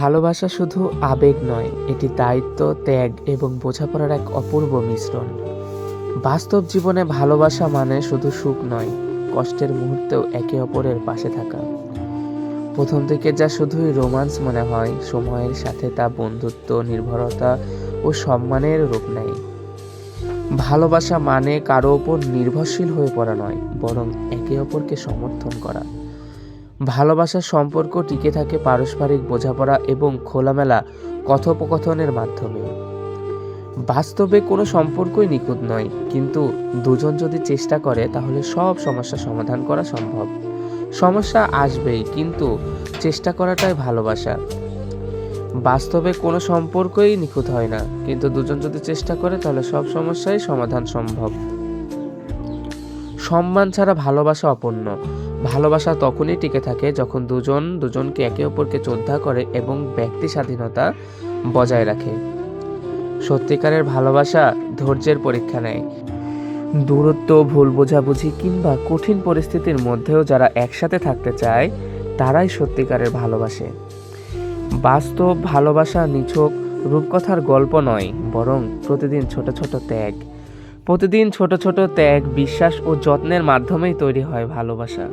ভালোবাসা শুধু আবেগ নয়, এটি দায়িত্ব, ত্যাগ এবং বোঝাপড়ার এক অপূর্ব মিশ্রণ। বাস্তব জীবনে ভালোবাসা মানে শুধু সুখ নয়, কষ্টের মুহূর্তেও একে অপরের পাশে থাকা। প্রথম থেকে যা শুধুই রোমান্স মনে হয়, সময়ের সাথে তা বন্ধুত্ব, নির্ভরতা ও সম্মানের রূপ নেয়। ভালোবাসা মানে কারও ওপর নির্ভরশীল হয়ে পড়া নয়, বরং একে অপরকে সমর্থন করা। ভালোবাসার সম্পর্ক টিকে থাকে পারস্পরিক বোঝাপড়া এবং খোলামেলা কথোপকথনের মাধ্যমে। বাস্তবে কোনো সম্পর্কই নিখুঁত নয়, কিন্তু দুজন যদি চেষ্টা করে, তাহলে সব সমস্যা সমাধান করা সম্ভব। সমস্যা আসবেই, কিন্তু চেষ্টা করাটাই ভালোবাসা। বাস্তবে কোনো সম্পর্কই নিখুঁত হয় না, কিন্তু দুজন যদি চেষ্টা করে, তাহলে সব সমস্যাই সমাধান সম্ভব। সম্মান ছাড়া ভালোবাসা অপূর্ণ। ভালোবাসা তখনই টিকে থাকে যখন দুজন দুজনকে একে অপরকে শ্রদ্ধা করে এবং ব্যক্তি স্বাধীনতা বজায় রাখে। সত্যিকারের ভালোবাসা ধৈর্যের পরীক্ষা নেয়। দূরত্ব, ভুল বোঝাবুঝি কিংবা কঠিন পরিস্থিতির মধ্যেও যারা একসাথে থাকতে চায়, তারাই সত্যিকারের ভালোবাসে। বাস্তব ভালোবাসা নিছক রূপকথার গল্প নয়, বরং প্রতিদিন ছোট ছোট ত্যাগ। প্রতিদিন ছোট ছোট ত্যাগ বিশ্বাস ও যত্নের মাধ্যমেই তৈরি হয় ভালোবাসা।